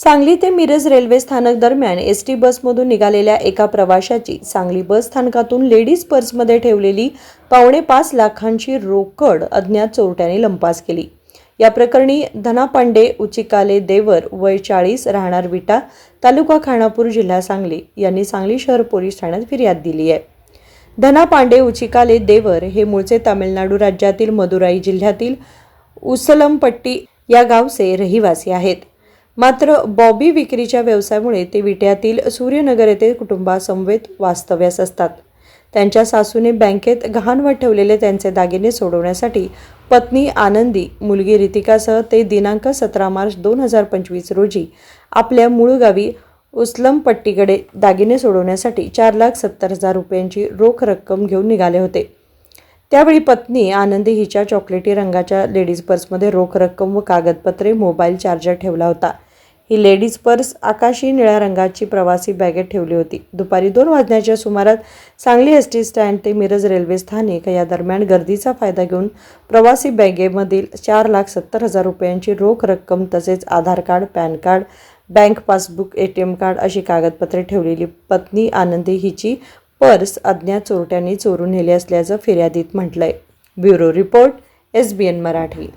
सांगली ते मिरज रेल्वे स्थानक दरम्यान एस टी बसमधून निघालेल्या एका प्रवाशाची सांगली बस स्थानकातून लेडीज पर्समध्ये ठेवलेली पावणे पाच लाखांची रोकड अज्ञात चोरट्याने लंपास केली. या प्रकरणी धना पांडे उचिकाले देवर वय चाळीस राहणार विटा तालुका खानापूर जिल्हा सांगली यांनी सांगली शहर पोलीस ठाण्यात फिर्याद दिली आहे. धना पांडे उचिकाले देवर हे मूळचे तामिळनाडू राज्यातील मदुराई जिल्ह्यातील उसलमपट्टी या गावचे रहिवासी आहेत. मात्र बॉबी विक्रीच्या व्यवसायामुळे ते विट्यातील सूर्यनगर येथे कुटुंबासमवेत वास्तव्यास असतात. त्यांच्या सासूने बँकेत गहाणवत ठेवलेले त्यांचे दागिने सोडवण्यासाठी पत्नी आनंदी मुलगी रितिकासह ते दिनांक सतरा मार्च दोन हजार पंचवीस रोजी आपल्या मूळ गावी उस्लमपट्टीकडे दागिने सोडवण्यासाठी चार लाख सत्तर हजार रुपयांची रोख रक्कम घेऊन निघाले होते. त्यावेळी पत्नी आनंदी हिच्या चॉकलेटी रंगाच्या लेडीज पर्समध्ये रोख रक्कम व कागदपत्रे मोबाईल चार्जर ठेवला होता. ही लेडीज पर्स आकाशी निळ्या रंगाची प्रवासी बॅगेत ठेवली होती. दुपारी दोन वाजण्याच्या सुमारात सांगली एस टी स्टँड ते मिरज रेल्वे स्थानक या दरम्यान गर्दीचा फायदा घेऊन प्रवासी बॅगेमधील चार लाख सत्तर हजार रुपयांची रोख रक्कम तसेच Aadhaar card PAN card bank passbook A T M card अशी कागदपत्रे ठेवलेली पत्नी आनंदी हिची पर्स अज्ञात चोरट्यांनी चोरून नेली असल्याचं फिर्यादीत म्हटलंय. Bureau report S B N Marathi.